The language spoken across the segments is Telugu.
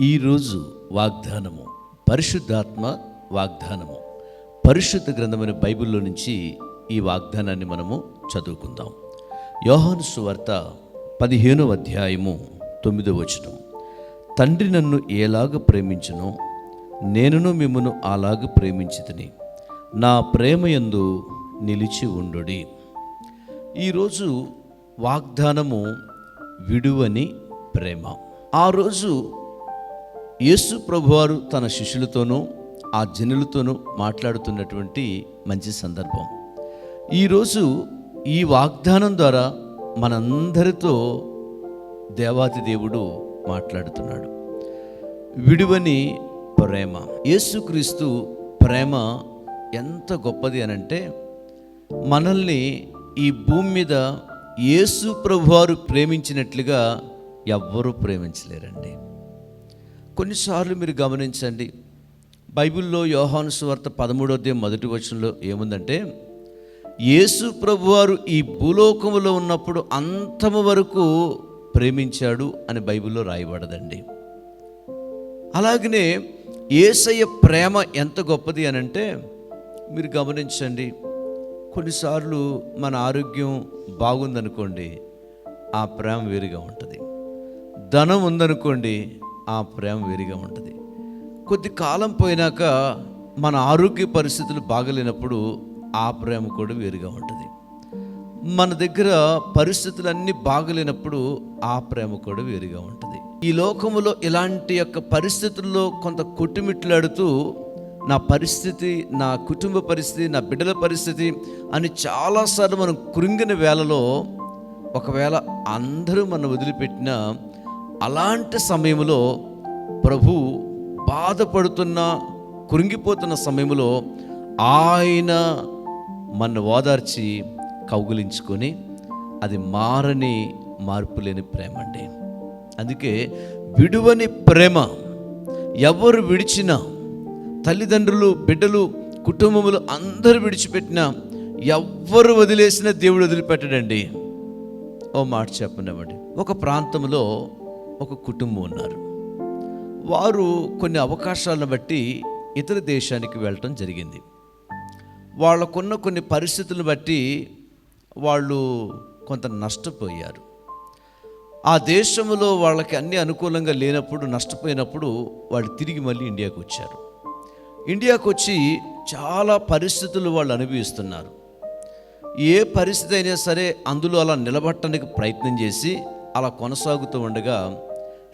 ఈరోజు వాగ్దానము పరిశుద్ధాత్మ వాగ్దానము. పరిశుద్ధ గ్రంథమైన బైబిల్లో నుంచి ఈ వాగ్దానాన్ని మనము చదువుకుందాం. యోహాను సువార్త పదిహేనవ అధ్యాయము తొమ్మిదో వచనం. తండ్రి నన్ను ఎలాగ ప్రేమించునో నేనును మిమ్మను అలాగ ప్రేమించితిని. నా ప్రేమయందు నిలిచి ఉండుడి. ఈరోజు వాగ్దానము విడువని ప్రేమ. ఆ రోజు యేసు ప్రభువారు తన శిష్యులతోనూ ఆ జనులతోనూ మాట్లాడుతున్నటువంటి మంచి సందర్భం. ఈరోజు ఈ వాగ్దానం ద్వారా మనందరితో దేవాది దేవుడు మాట్లాడుతున్నాడు. విడువని ప్రేమ. యేసుక్రీస్తు ప్రేమ ఎంత గొప్పది అనంటే మనల్ని ఈ భూమి మీద యేసు ప్రభువారు ప్రేమించినట్లుగా ఎవ్వరూ ప్రేమించలేరండి. కొన్నిసార్లు మీరు గమనించండి. బైబిల్లో యోహాను సువార్త పదమూడో మొదటి వచనంలో ఏముందంటే యేసు ప్రభువారు ఈ భూలోకములో ఉన్నప్పుడు అంతము వరకు ప్రేమించాడు అని బైబిల్లో రాయబడదండి. అలాగనే ఏసయ్య ప్రేమ ఎంత గొప్పది అని అంటే మీరు గమనించండి కొన్నిసార్లు మన ఆరోగ్యం బాగుందనుకోండి ఆ ప్రేమ వేరుగా ఉంటుంది. ధనం ఉందనుకోండి ఆ ప్రేమ వేరుగా ఉంటుంది. కొద్ది కాలం పోయినాక మన ఆరోగ్య పరిస్థితులు బాగలేనప్పుడు ఆ ప్రేమ కూడా వేరుగా ఉంటుంది. మన దగ్గర పరిస్థితులన్నీ బాగలేనప్పుడు ఆ ప్రేమ కూడా వేరుగా ఉంటుంది. ఈ లోకములో ఇలాంటి యొక్క పరిస్థితుల్లో కొంత కొట్టుమిట్లాడుతూ నా పరిస్థితి నా కుటుంబ పరిస్థితి నా బిడ్డల పరిస్థితి అని చాలాసార్లు మనం కృంగిన వేళలో ఒకవేళ అందరూ మనం వదిలిపెట్టిన అలాంటి సమయంలో ప్రభు బాధపడుతున్న కృంగిపోతున్న సమయంలో ఆయన మన ఓదార్చి కౌగులించుకొని అది మారని మార్పు లేని ప్రేమ అండి. అందుకే విడువని ప్రేమ ఎవరు విడిచినా తల్లిదండ్రులు బిడ్డలు కుటుంబములు అందరూ విడిచిపెట్టినా ఎవ్వరు వదిలేసినా దేవుడు వదిలిపెట్టడండి. ఓ మాట చెప్పనివ్వండి. ఒక ప్రాంతంలో ఒక కుటుంబం ఉన్నారు. వారు కొన్ని అవకాశాలను బట్టి ఇతర దేశానికి వెళ్ళటం జరిగింది. వాళ్ళకున్న కొన్ని పరిస్థితులను బట్టి వాళ్ళు కొంత నష్టపోయారు. ఆ దేశంలో వాళ్ళకి అన్ని అనుకూలంగా లేనప్పుడు నష్టపోయినప్పుడు వాళ్ళు తిరిగి మళ్ళీ ఇండియాకు వచ్చారు. ఇండియాకు వచ్చి చాలా పరిస్థితులు వాళ్ళు అనుభవిస్తున్నారు. ఏ పరిస్థితి అయినా సరే అందులో అలా నిలబట్టడానికి ప్రయత్నం చేసి అలా కొనసాగుతూ ఉండగా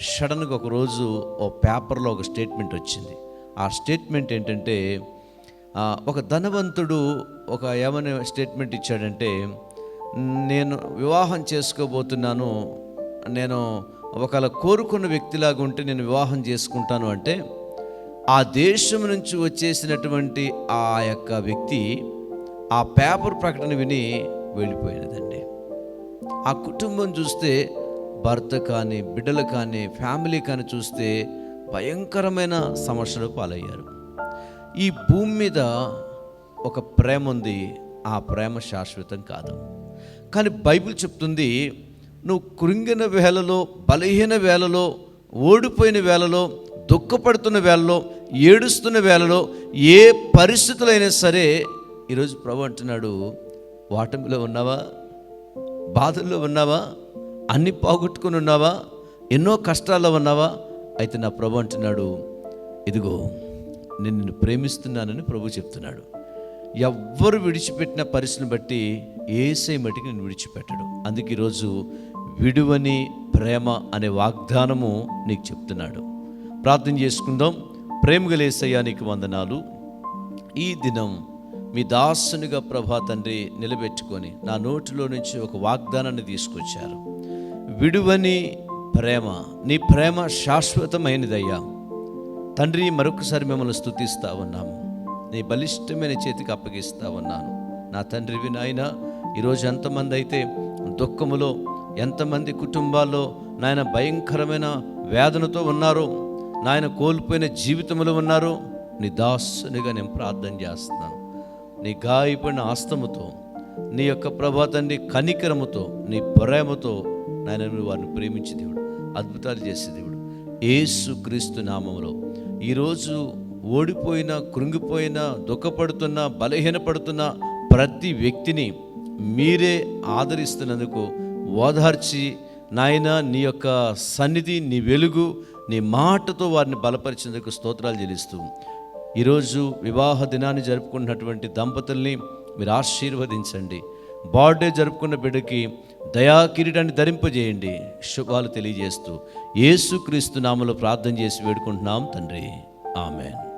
సడన్గా ఒకరోజు ఓ పేపర్లో ఒక స్టేట్మెంట్ వచ్చింది. ఆ స్టేట్మెంట్ ఏంటంటే ఒక ధనవంతుడు ఒక ఏమని స్టేట్మెంట్ ఇచ్చాడంటే నేను వివాహం చేసుకోబోతున్నాను నేను ఒకవేళ కోరుకున్న వ్యక్తిలాగా ఉంటే నేను వివాహం చేసుకుంటాను అంటే ఆ దేశం నుంచి వచ్చేసినటువంటి ఆ యొక్క వ్యక్తి ఆ పేపర్ ప్రకటన విని వెళ్ళిపోయినదండి. ఆ కుటుంబం చూస్తే భర్త కానీ బిడ్డలు కానీ ఫ్యామిలీ కానీ చూస్తే భయంకరమైన సమస్యలు పాలయ్యారు. ఈ భూమి మీద ఒక ప్రేమ ఉంది ఆ ప్రేమ శాశ్వతం కాదు. కానీ బైబిల్ చెప్తుంది నువ్వు కృంగిన వేళలో బలహీన వేళలో ఓడిపోయిన వేళలో దుఃఖపడుతున్న వేళలో ఏడుస్తున్న వేళలో ఏ పరిస్థితులైనా సరే ఈరోజు ప్రభు అంటున్నాడు వాటమిలో ఉన్నావా? బాధల్లో ఉన్నావా? అన్ని పోగొట్టుకుని ఉన్నావా? ఎన్నో కష్టాల్లో ఉన్నావా? అయితే నా ప్రభు అంటున్నాడు ఇదిగో నేను నిన్ను ప్రేమిస్తున్నానని ప్రభు చెప్తున్నాడు. ఎవ్వరు విడిచిపెట్టిన పరిస్థితిని బట్టి ఏసై మటికి నేను విడిచిపెట్టడు. అందుకే ఈరోజు విడువని ప్రేమ అనే వాగ్దానము నీకు చెప్తున్నాడు. ప్రార్థన చేసుకుందాం. ప్రేమగలేసయ్యా నీకు వందనాలు. ఈ దినం మీ దాసునిగా ప్రభా తండ్రి నిలబెట్టుకొని నా నోటిలో నుంచి ఒక వాగ్దానాన్ని తీసుకొచ్చారు. విడువని ప్రేమ నీ ప్రేమ శాశ్వతమైనదయ్యా. తండ్రి మరొకసారి మిమ్మల్ని స్థుతిస్తా ఉన్నాము. నీ బలిష్టమైన చేతికి అప్పగిస్తా ఉన్నాను. నా తండ్రివి నాయన ఈరోజు ఎంతమంది అయితే దుఃఖములో ఎంతమంది కుటుంబాల్లో నాయన భయంకరమైన వేదనతో ఉన్నారో నాయన కోల్పోయిన జీవితంలో ఉన్నారో నీ దాసునిగా నేను ప్రార్థన చేస్తున్నాను. నీ గాయపడిన ఆస్తముతో నీ యొక్క ప్రభా తండ్రి కనికరముతో నీ ప్రేమతో నాయన నువ్వు వారిని ప్రేమించి దేవుడు అద్భుతాలు చేసే దేవుడు. ఏసు క్రీస్తు నామంలో ఈరోజు ఓడిపోయిన కృంగిపోయిన దుఃఖపడుతున్న బలహీనపడుతున్న ప్రతి వ్యక్తిని మీరే ఆదరిస్తున్నందుకు ఓదార్చి నాయన నీ యొక్క సన్నిధి నీ వెలుగు నీ మాటతో వారిని బలపరిచేందుకు స్తోత్రాలు చెల్లిస్తూ ఈరోజు వివాహ దినాన్ని జరుపుకున్నటువంటి దంపతుల్ని మీరు ఆశీర్వదించండి. బర్త్డే జరుపుకున్న బిడ్డకి దయా కిరీటాన్ని ధరింపజేయండి శుభాలు తెలియజేస్తూ యేసుక్రీస్తు నామలో ప్రార్థన చేసి వేడుకుంటున్నాం తండ్రి. ఆమెన్.